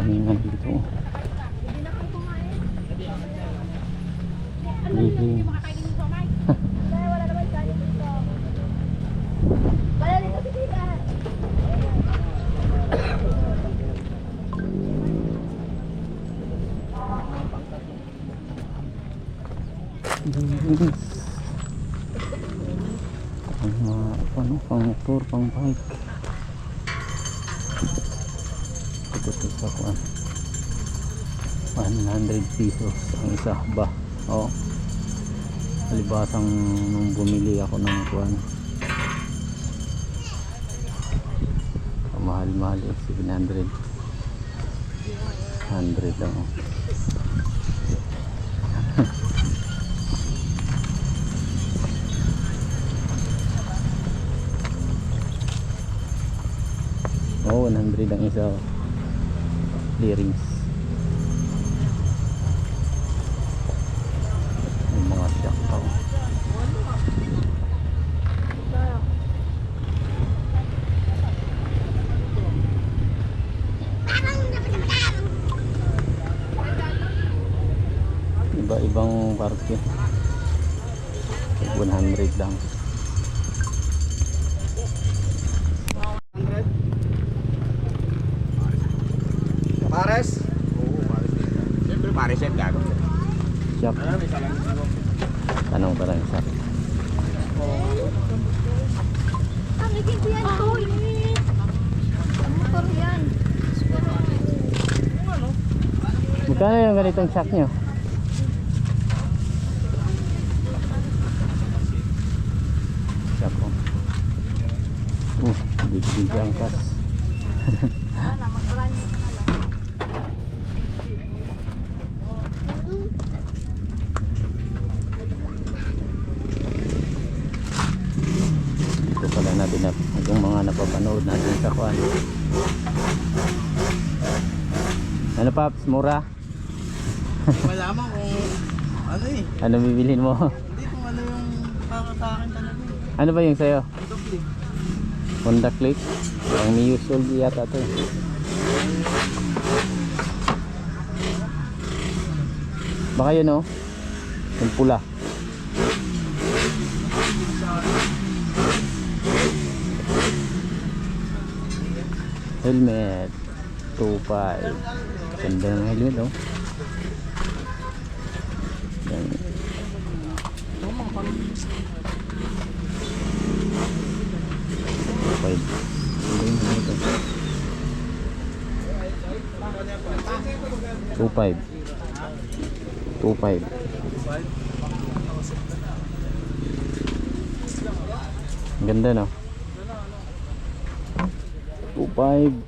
Wala naman kaya dito. Living. Pang mga ano, pang motor, pang bike. Ito ito sa kuan. 100 pesos ang isa ba? Oo. Alibasang nung bumili ako ng kuan. Ang mahal-mahal eh, 700. 100 lang oh. Oo, 100 ang isa. oh. Clearings. May mga oh. Iba-ibang parke. 100 lang. Pares? Oo, pares. Siyempre pares yan gago. Shop. Tanong ka lang shop. Ang naging yan. Ang motor yan. Magkano yung ganitong shock nyo? Shock ko. Uh, big-big ang kas. Wala, mag-run ka na lang. Dito pala natin na yung mga napapanood natin sa kuan. Ano paps, mura? Malaman kung ano eh. Ano bibilhin mo? Hindi kung ano yung para sa akin talaga. Ano ba yung sayo? Doble. Honda Click? Ang Mio Soul yata to. Baka yun oh. Yung pula. Helmet. 2.5. Ganda ng helmet oh. Yan. Five. Helmet oh? 2.5. 2.5. Ang Ganda no? 5